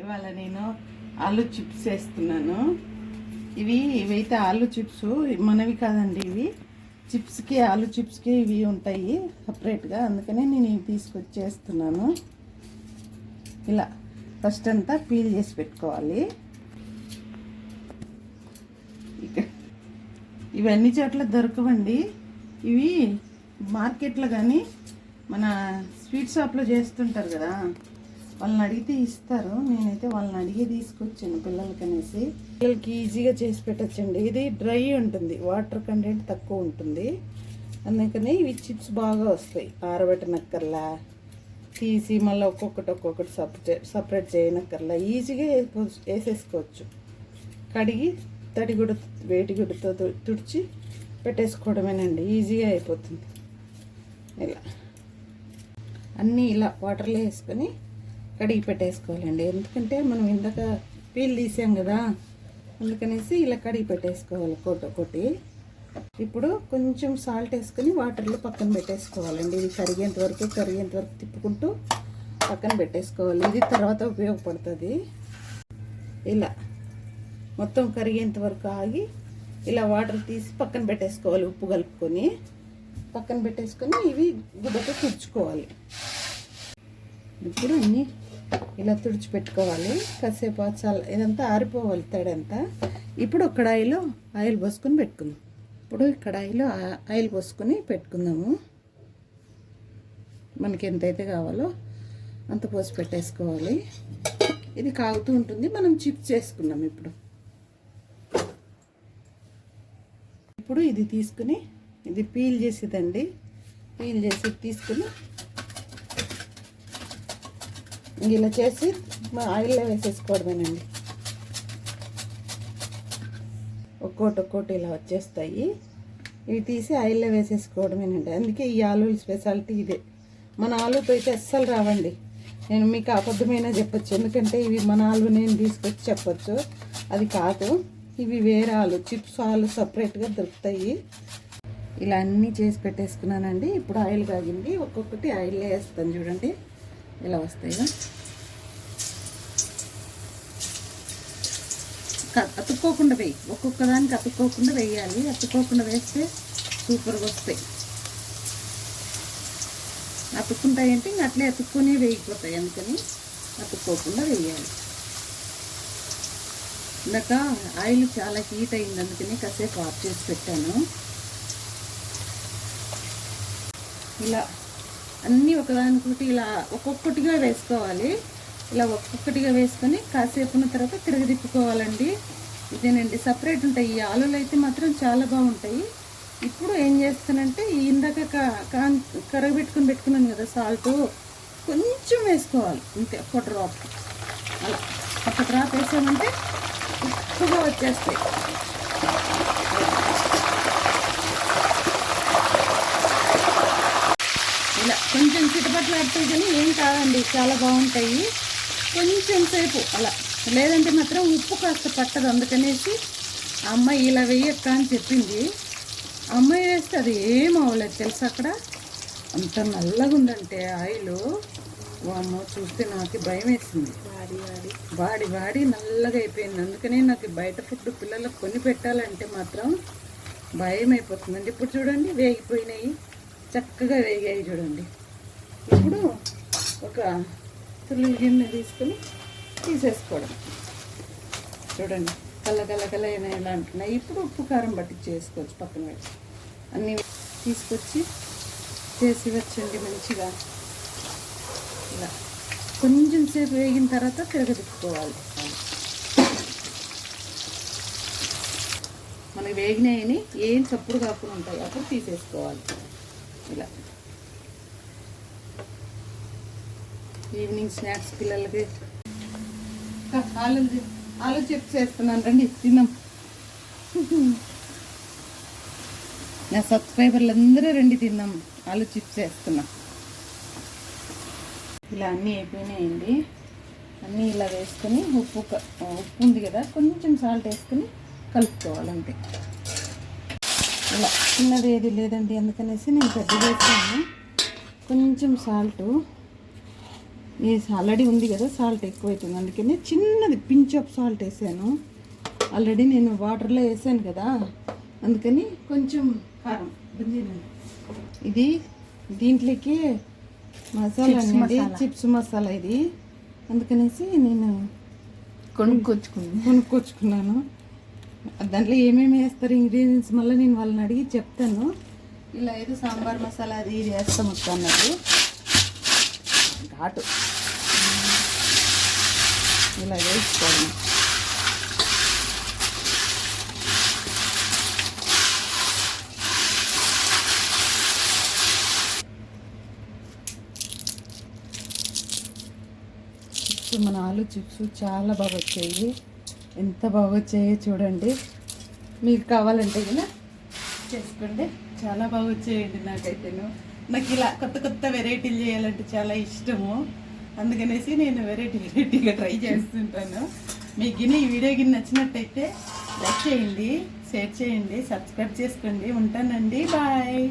ఇవాళ నేను ఆలు చిప్స్ వేస్తున్నాను. ఇవి ఇవైతే ఆలు చిప్స్ మనవి కాదండి ఇవి. చిప్స్కి ఆలు చిప్స్కి ఇవి ఉంటాయి సపరేట్గా. అందుకనే నేను ఇవి తీసుకొచ్చేస్తున్నాను ఇలా ఫస్ట్ అంతా పీల్ చేసి పెట్టుకోవాలి. ఇక ఇవన్నీ చోట్ల దొరకవండి. ఇవి మార్కెట్లో కానీ మన స్వీట్ షాప్లో చేస్తుంటారు కదా వాళ్ళని అడిగితే ఇస్తారు. నేనైతే వాళ్ళని అడిగి తీసుకొచ్చాను పిల్లలకి అనేసి పిల్లలకి ఈజీగా చేసి పెట్టచ్చండి. ఇది డ్రై ఉంటుంది. వాటర్ కంటెంట్ తక్కువ ఉంటుంది. అందుకని ఇవి చిప్స్ బాగా వస్తాయి. ఆరబెట్టనక్కర్లా తీసి మళ్ళీ ఒక్కొక్కటి ఒక్కొక్కటి సపరేట్ సపరేట్ చేయనక్కర్లా. ఈజీగా వేసేసుకోవచ్చు. కడిగి తడి గుడ్డ తు- తుడిచి పెట్టేసుకోవడమేనండి. ఈజీగా అయిపోతుంది. ఇలా. అన్నీ ఇలా వాటర్లో వేసుకొని కడిగి పెట్టేసుకోవాలండి. ఎందుకంటే మనం ఇందాక పీల్ తీసాం కదా అందుకనేసి ఇలా కడిగి పెట్టేసుకోవాలి కొట్ట కొట్టి. ఇప్పుడు కొంచెం సాల్ట్ వేసుకొని వాటర్లో పక్కన పెట్టేసుకోవాలండి. ఇది కరిగేంత వరకు కరిగేంత వరకు తిప్పుకుంటూ పక్కన పెట్టేసుకోవాలి. ఇది తర్వాత ఉపయోగపడుతుంది. ఇలా మొత్తం కరిగేంత వరకు ఆగి ఇలా వాటర్ తీసి పక్కన పెట్టేసుకోవాలి ఉప్పు కలుపుకొని. పక్కన పెట్టేసుకొని ఇవి గుడ్డతో తుడుచుకోవాలి. ఇప్పుడు అన్నీ ఇలా తుడిచిపెట్టుకోవాలి. కాసేపు చాలా ఇదంతా ఆరిపోవాలి తడంతా. ఇప్పుడు ఒక కడాయిలో ఆయిల్ పోసుకొని పెట్టుకుందాం. ఇప్పుడు కడాయిలో ఆయిల్ పోసుకొని పెట్టుకుందాము. మనకి ఎంతైతే కావాలో అంత పోసి పెట్టేసుకోవాలి. ఇది కాగుతూ ఉంటుంది. మనం చిప్స్ చేసుకున్నాం ఇప్పుడు. ఇప్పుడు ఇది తీసుకుని ఇది పీల్ చేసేదండి. పీల్ చేసి తీసుకుని ఇలా చేసి మా ఆయిల్లో వేసేసుకోవడమేనండి. ఒక్కోటి ఒక్కోటి ఇలా వచ్చేస్తాయి. ఇవి తీసి ఆయిల్లో వేసేసుకోవడమేనండి. అందుకే ఈ ఆలు స్పెషాలిటీ ఇదే. మన ఆలుతో అయితే అస్సలు రావండి. నేను మీకు అబద్ధమైనా చెప్పొచ్చు. ఎందుకంటే ఇవి మన ఆలు నేను తీసుకొచ్చి చెప్పచ్చు. అది కాదు. ఇవి వేరే ఆలు. చిప్స్ ఆలు సపరేట్గా దొరుకుతాయి. ఇలా అన్నీ చేసి పెట్టేసుకున్నానండి. ఇప్పుడు ఆయిల్ కాగింది. ఒక్కొక్కటి ఆయిల్ వేస్తాను చూడండి. ఇలా వస్తాయిగా అతుక్కోకుండా వేయి. ఒక్కొక్క దానికి అతుక్కోకుండా వేయాలి. అతుక్కోకుండా వేస్తే సూపర్గా వస్తాయి. అతుక్కుంటాయి అంటే ఇంక అట్లే అతుక్కొని వేయిపోతాయి అందుకని అతుక్కోకుండా వేయాలి. ఇందాక ఆయిల్ చాలా హీట్ అయింది. అందుకని కాసేపు ఆఫ్ చేసి పెట్టాను. ఇలా అన్నీ ఒకదానికొకటి ఇలా ఒక్కొక్కటిగా వేసుకోవాలి. ఇలా ఒక్కొక్కటిగా వేసుకొని కాసేపు ఉన్న తర్వాత తిరగదిప్పుకోవాలండి ఇదేనండి సపరేట్ ఉంటాయి. ఈ ఆలులు అయితే మాత్రం చాలా బాగుంటాయి. ఇప్పుడు ఏం చేస్తానంటే ఈ ఇందాక కాన్- కరగబెట్టుకుని పెట్టుకున్నాను కదా సాల్ట్ కొంచెం వేసుకోవాలి. అంతే ఒక డ్రాప్ అలా. ఒక డ్రాప్ వేసామంటే ఉప్పుగా వచ్చేస్తాయి ఇలా కొంచెం చిటపట్లు ఆడతాయి కానీ ఏం కాదండి చాలా బాగుంటాయి. కొంచెం సేపు అలా. లేదంటే మాత్రం ఉప్పు కాస్త పట్టదు అందుకనేసి అమ్మాయి ఇలా వేయక్క అని చెప్పింది. అమ్మాయి వేస్తే అది ఏం అవ్వలేదు తెలుసా అక్కడ? అంత నల్లగా ఉందంటే ఆయిల్. అమ్మో చూస్తే నాకు భయం వేసింది వాడి వాడి. వాడి వాడి నల్లగా అయిపోయింది. అందుకనే నాకు బయట ఫుడ్ పిల్లలకు కొని పెట్టాలంటే మాత్రం భయం అయిపోతుందండి ఇప్పుడు చూడండి వేగిపోయినాయి. చక్కగా వేగాయి చూడండి. ఇప్పుడు ఒక తుల్లి గిన్నె తీసుకొని తీసేసుకోవడం. చూడండి కల్ల కల్ల కల్ల అయినా ఎలా అంటున్నాయి. ఇప్పుడు ఉప్పు కారం పట్టి చేసుకోవచ్చు పక్కన పెట్టి. అన్నీ తీసుకొచ్చి చేసి వచ్చండి మంచిగా. ఇలా. కొంచెం సేపు వేగిన తర్వాత తిరగదిప్పుకోవాలి మనకి వేగినాయని ఏం చప్పుడు కాకుండా ఉంటాయి అప్పుడు తీసేసుకోవాలి. ఇలా. ఈవినింగ్ స్నాక్స్ పిల్లలకి. ఆలు ఆలు చిప్స్ చేస్తున్నాను రండి తిన్నాం. నా సబ్స్క్రైబర్లు అందరూ రండి తిన్నాం. ఆలు చిప్స్ వేస్తున్నాం ఇలా అన్నీ అయిపోయినాయండి. అన్నీ ఇలా వేసుకొని ఉప్పు ఉప్పు ఉంది కదా కొంచెం సాల్ట్ వేసుకొని కలుపుకోవాలంతే. ఇలా చిన్నది ఏది లేదండి అందుకనేసి నేను పెద్ద వేసాను కొంచెం సాల్ట్ ఈ ఆల్రెడీ ఉంది కదా సాల్ట్ ఎక్కువ అవుతుంది అందుకని చిన్నది పించ్ ఆఫ్ సాల్ట్ వేసాను. ఆల్రెడీ నేను వాటర్లో వేసాను కదా అందుకని కొంచెం కారం. ఇది దీంట్లోకి మసాలా అనేది. చిప్స్ మసాలా ఇది. అందుకనేసి నేను కొనుక్కొచ్చుకుంది కొనుక్కొచ్చుకున్నాను. దాంట్లో ఏమేమి వేస్తారు ఇంగ్రీడియంట్స్ మళ్ళీ నేను వాళ్ళని అడిగి చెప్తాను. ఇలా ఏదో సాంబార్ మసాలా అది ఇది వేస్తాం అన్నది. ఘాటు. ఇలా వేసుకోవడం చిప్స్ మన ఆలు చిప్స్ చాలా బాగా వచ్చాయి. ఎంత బాగా వచ్చాయో చూడండి. మీకు కావాలంటే కదా చేసుకోండి. చాలా బాగా వచ్చాయండి నాకైతేను. నాకు ఇలా కొత్త కొత్త వెరైటీలు చేయాలంటే చాలా ఇష్టము. అందుకనేసి నేను వెరైటీ వెరైటీగా ట్రై చేస్తుంటాను. మీకు గిన్నె ఈ వీడియో గిన్నె నచ్చినట్టయితే లైక్ చేయండి షేర్ చేయండి సబ్స్క్రైబ్ చేసుకోండి. ఉంటానండి. బాయ్.